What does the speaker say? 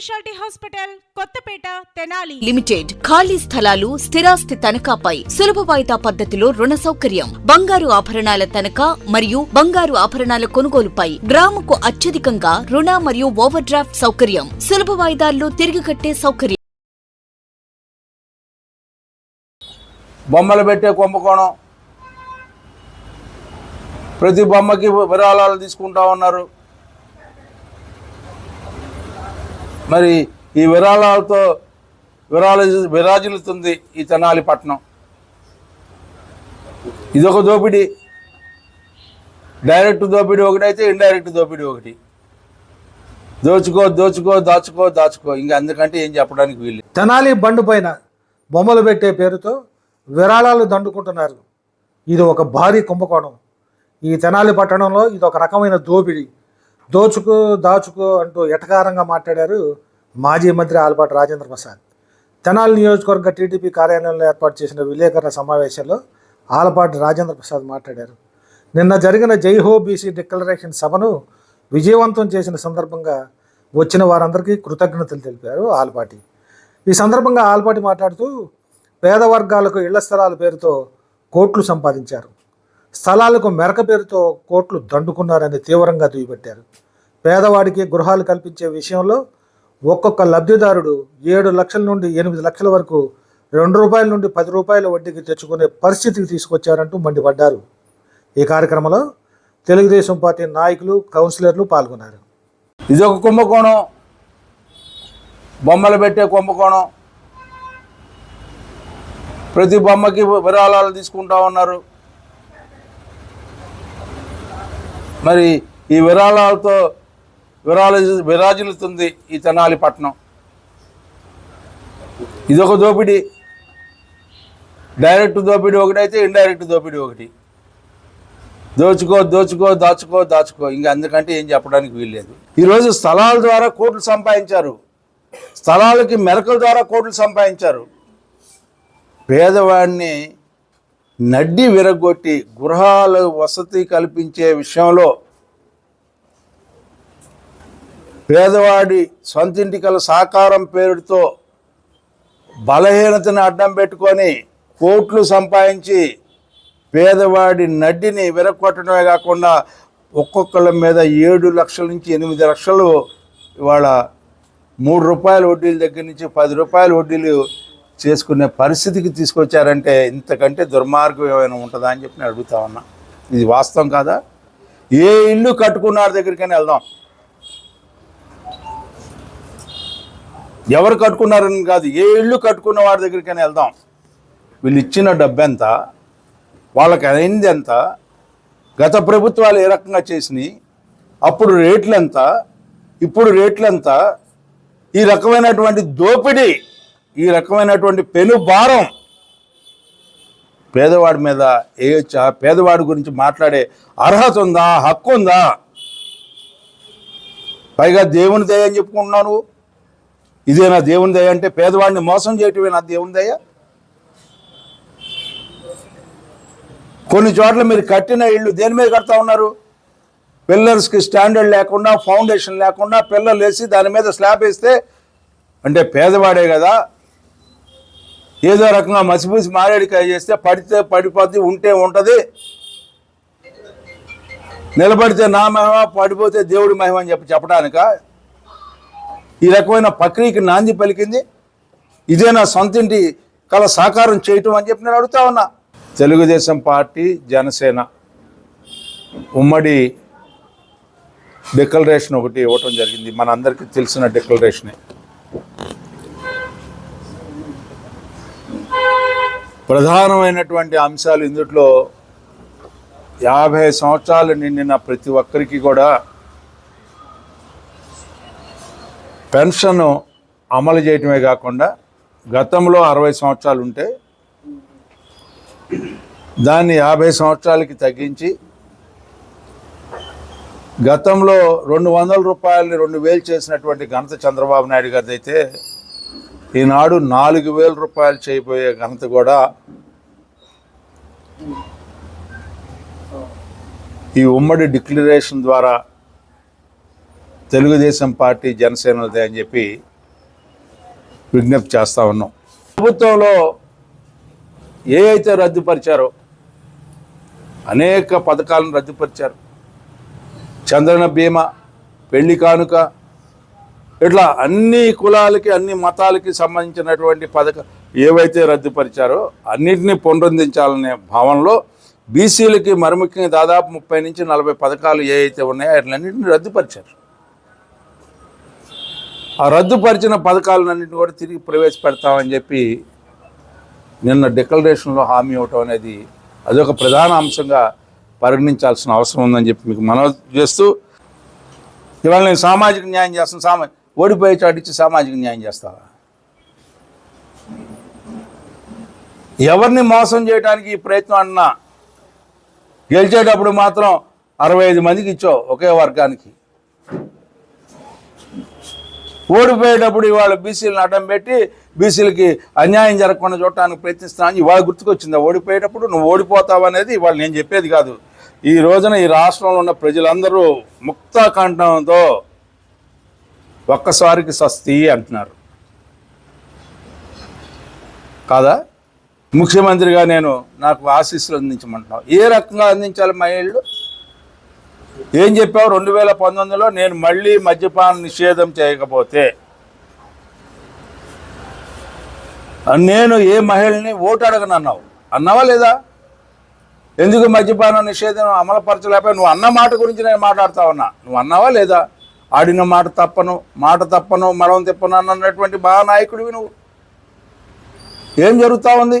Speciality hospital Kothapeta Tenali. Limited. ఖాళీ స్థలాలు స్థిరాస్తి తనఖాపై సులభ వాయిదా పద్ధతిలో రుణ సౌకర్యం. బంగారు ఆభరణాల తనఖా మరియు బంగారు ఆభరణాల కొనుగోలుపై గ్రాముకు అత్యధికంగా రుణ మరియు ఓవర్ డ్రాఫ్ట్ సౌకర్యం. సులభ వాయిదాల్లో తిరిగి కట్టే సౌకర్యం. బొమ్మలు పెట్టే కుంభకోణం. ప్రతి బొమ్మకి విరాళాలు తీసుకుంటా ఉన్నారు. మరి ఈ విరాళాలతో విరాళ విరాజిల్లుతుంది ఈ తెనాలి పట్టణం. ఇదొక దోపిడీ. డైరెక్ట్ దోపిడీ ఒకటైతే ఇండైరెక్ట్ దోపిడీ ఒకటి. దోచుకో దోచుకో దాచుకో దాచుకో. ఇంకా అందుకంటే ఏం చెప్పడానికి వీలు తెనాలి బండు పైన బొమ్మలు పెట్టే పేరుతో విరాళాలు దండుకుంటున్నారు. ఇది ఒక భారీ కుంభకోణం. ఈ తెనాలి పట్టణంలో ఇది ఒక రకమైన దోపిడీ. దోచుకో దాచుకో అంటూ ఎటకారంగా మాట్లాడారు మాజీ మంత్రి ఆలపాటి రాజేంద్ర ప్రసాద్. తెనాలి నియోజకవర్గ టీడీపీ కార్యాలయంలో ఏర్పాటు చేసిన విలేకరుల సమావేశంలో ఆలపాటి రాజేంద్ర ప్రసాద్ మాట్లాడారు. నిన్న జరిగిన జై హో బీసీ డిక్లరేషన్ సభను విజయవంతం చేసిన సందర్భంగా వచ్చిన వారందరికీ కృతజ్ఞతలు తెలిపారు ఆలపాటి. ఈ సందర్భంగా ఆల్పాటి మాట్లాడుతూ పేద వర్గాలకు ఇళ్ళ స్థలాల పేరుతో కోట్లు సంపాదించారు. స్థలాలకు మెరక పేరుతో కోట్లు దండుకున్నారని తీవ్రంగా దుయ్యబట్టారు. పేదవాడికి గృహాలు కల్పించే విషయంలో ఒక్కొక్క లబ్ధిదారుడు ఏడు లక్షల నుండి ఎనిమిది లక్షల వరకు రెండు రూపాయల నుండి పది రూపాయల వడ్డీకి తెచ్చుకునే పరిస్థితికి తీసుకొచ్చారంటూ మండిపడ్డారు. ఈ కార్యక్రమంలో తెలుగుదేశం పార్టీ నాయకులు కౌన్సిలర్లు పాల్గొన్నారు. ఇదొక కుంభకోణం. బొమ్మలు పెట్టే కుంభకోణం. ప్రతి బొమ్మకి విరాళాలు తీసుకుంటా ఉన్నారు. మరి ఈ విరాళాలతో విరాళ విరాజిల్లుతుంది ఈ తెనాలి పట్టణం ఇదొక దోపిడీ. డైరెక్ట్ దోపిడీ ఒకటైతే ఇండైరెక్ట్ దోపిడీ ఒకటి. దోచుకో దోచుకో దాచుకో దాచుకో. ఇంకా అందుకంటే ఏం చెప్పడానికి వీల్లేదు. ఈరోజు స్థలాల ద్వారా కోట్లు సంపాదించారు. స్థలాలకి మెరకల ద్వారా కోట్లు సంపాదించారు. పేదవాడిని నడ్డి విరగొట్టి గృహాలు వసతి కల్పించే విషయంలో పేదవాడి సొంతింటి కల సాకారం పేరుతో బలహీనతను అడ్డం పెట్టుకొని కోట్లు సంపాదించి పేదవాడి నడ్డిని విరగొట్టడమే కాకుండా ఒక్కొక్కళ్ళ మీద ఏడు లక్షల నుంచి ఎనిమిది లక్షలు ఇవాళ మూడు రూపాయల వడ్డీల దగ్గర నుంచి పది రూపాయల వడ్డీలు చేసుకునే పరిస్థితికి తీసుకొచ్చారంటే ఇంతకంటే దుర్మార్గం ఏమైనా ఉంటుందా అని చెప్పి నేను అడుగుతా ఉన్నా. ఇది వాస్తవం కాదా? ఏ ఇల్లు కట్టుకున్న దగ్గరికైనా వెళ్దాం. ఎవరు కట్టుకున్నారని కాదు ఏ ఇల్లు కట్టుకున్న వాడి దగ్గరికైనా వెళ్దాం. వీళ్ళు ఇచ్చిన డబ్బు ఎంత? వాళ్ళకి అయింది ఎంత? గత ప్రభుత్వాలు ఏ రకంగా చేసినాయి? అప్పుడు రేట్లు ఎంత? ఇప్పుడు రేట్లు ఎంత? ఈ రకమైనటువంటి దోపిడీ ఈ రకమైనటువంటి పెను భారం పేదవాడి మీద వేయొచ్చా పేదవాడి గురించి మాట్లాడే అర్హత ఉందా హక్కు ఉందా? పైగా దేవుని దయ అని చెప్పుకుంటున్నావు ఇదేనా దేవుని దయ అంటే పేదవాడిని మోసం చేయటమేనా దేవుని దయ. కొన్ని చోట్ల మీరు కట్టిన ఇళ్ళు దేని మీద కడతా ఉన్నారు? పిల్లర్స్కి స్టాండర్డ్ లేకుండా ఫౌండేషన్ లేకుండా పిల్లలు వేసి దాని మీద స్లాబ్ వేస్తే అంటే పేదవాడే కదా ఏదో రకంగా మసిపూసి మారేడికాయ చేస్తే పడితే పడిపోద్ది ఉంటే ఉంటుంది. నిలబడితే నా మహిమ పడిపోతే దేవుడి మహిమ అని చెప్పి చెప్పడానిక ఈ రకమైన ప్రక్రియకి నాంది పలికింది. ఇదే నా సొంతింటి కల సాకారం చేయటం అని చెప్పి నేను అడుగుతా ఉన్నా. తెలుగుదేశం పార్టీ జనసేన. ఉమ్మడి డిక్లరేషన్ ఒకటి ఇవ్వటం జరిగింది. మనందరికీ తెలిసిన డిక్లరేషనే. ప్రధానమైనటువంటి అంశాలు ఇందుట్లో యాభై సంవత్సరాలు నిండిన ప్రతి ఒక్కరికి కూడా పెన్షన్ అమలు చేయటమే కాకుండా గతంలో అరవై సంవత్సరాలు ఉంటే దాన్ని యాభై సంవత్సరాలకి తగ్గించి గతంలో రెండు వందల రూపాయలని రెండు వేలు చేసినటువంటి ఘనత చంద్రబాబు నాయుడు గారిదైతే ఈనాడు నాలుగు వేల రూపాయలు చేయబోయే ఘనత కూడా ఈ ఉమ్మడి డిక్లరేషన్ ద్వారా తెలుగుదేశం పార్టీ జనసేనదే అని చెప్పి విజ్ఞప్తి చేస్తూ ఉన్నాం. ప్రభుత్వంలో ఏ అయితే రద్దుపరిచారో అనేక పథకాలను రద్దుపరిచారు. చంద్రన బీమా పెళ్ళి కానుక ఇట్లా అన్ని కులాలకి అన్ని మతాలకి సంబంధించినటువంటి పథక ఏవైతే రద్దుపరిచారో అన్నిటినీ పునరుద్ధరించాలనే భావనలో బీసీలకి మరి ముఖ్యంగా దాదాపు ముప్పై నుంచి నలభై పథకాలు ఏవైతే ఉన్నాయో వాటిలన్నింటినీ రద్దుపరిచారు. ఆ రద్దుపరిచిన పథకాలన్నింటినీ కూడా తిరిగి ప్రవేశపెడతామని చెప్పి నిన్న డిక్లరేషన్లో హామీ ఇవ్వటం అనేది అదొక ప్రధాన అంశంగా పరిగణించాల్సిన అవసరం ఉందని చెప్పి మీకు మనవి చేస్తూ ఇవాళ నేను సామాజిక న్యాయం చేస్తాను. సామాజిక ఓడిపోయే చాటిచ్చి సామాజిక న్యాయం చేస్తావా? ఎవరిని మోసం చేయడానికి ఈ ప్రయత్నం అన్నా గెలిచేటప్పుడు మాత్రం అరవై ఐదు మందికి ఇచ్చావు ఒకే వర్గానికి. ఓడిపోయేటప్పుడు ఇవాళ బీసీలను అడ్డం పెట్టి బీసీలకి అన్యాయం జరగకుండా చూడటానికి ప్రయత్నిస్తున్నాను ఇవాళ గుర్తుకొచ్చింది. ఓడిపోయేటప్పుడు నువ్వు ఓడిపోతావు అనేది ఇవాళ నేను చెప్పేది కాదు. ఈ రోజున ఈ రాష్ట్రంలో ఉన్న ప్రజలందరూ ముక్త కంఠంతో ఒక్కసారికి స్వస్తి అంటున్నారు. కాదా? ముఖ్యమంత్రిగా నేను నాకు ఆశీస్సులు అందించమంటున్నావు. ఏ రకంగా అందించాలి మహిళలు ఏం చెప్పావు? రెండు వేల పంతొమ్మిదిలో నేను మళ్ళీ మద్యపాన నిషేధం చేయకపోతే నేను ఏ మహిళని ఓటు అడగను అన్నావు అన్నావా లేదా? ఎందుకు మద్యపాన నిషేధం అమలుపరచలేకపోయి నువ్వు అన్న మాట గురించి నేను మాట్లాడుతా ఉన్నా. నువ్వు అన్నావా లేదా? ఆడిన మాట తప్పను మాట తప్పను మడవం తిప్పను అన్నటువంటి మహానాయకుడివి నువ్వు. ఏం జరుగుతూ ఉంది?